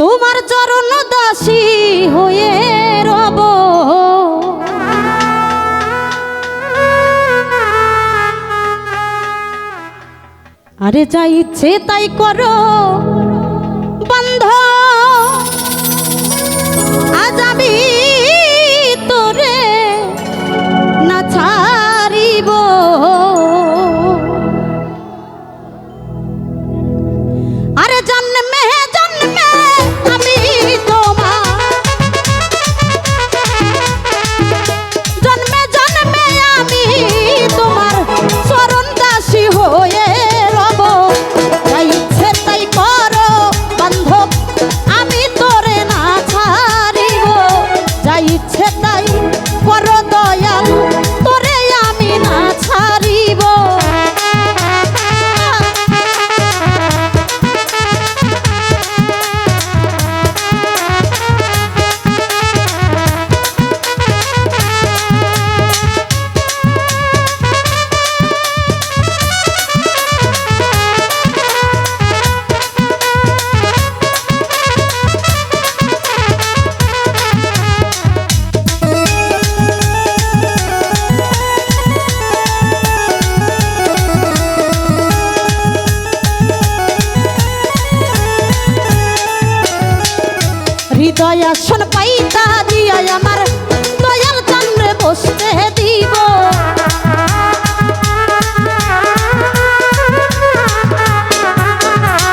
তোমার চরণ দাসী হয়ে রব। আরে যা ইচ্ছে তাই করো। তা দিয়া আমার দয়াল কামড়ে বসতে দিব।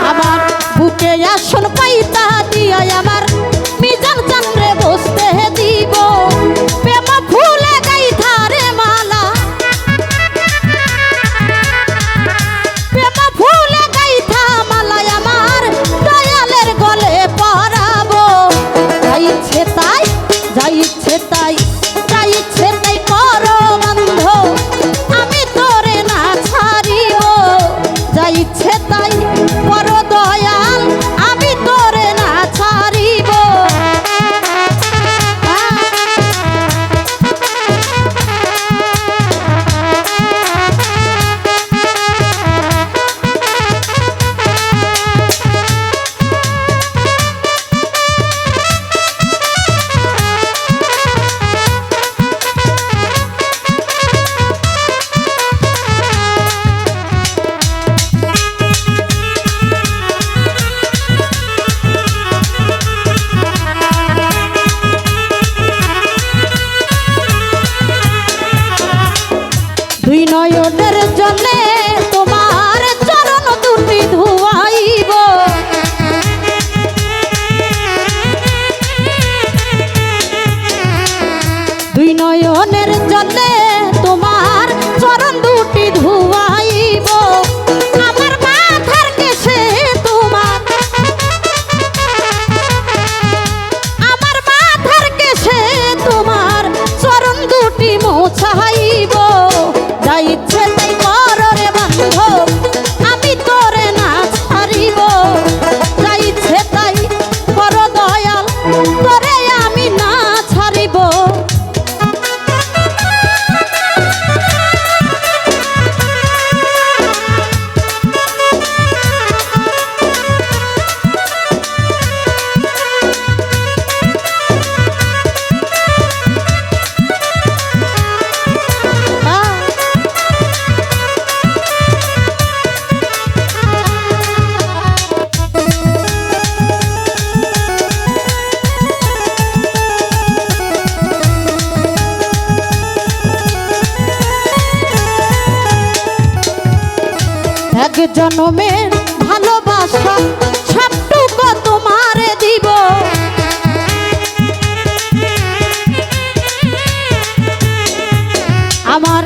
আমার বুকে আসন পাই তা দিয়া Đi 叉 এক জনমের ভালোবাসা তোমারে আমার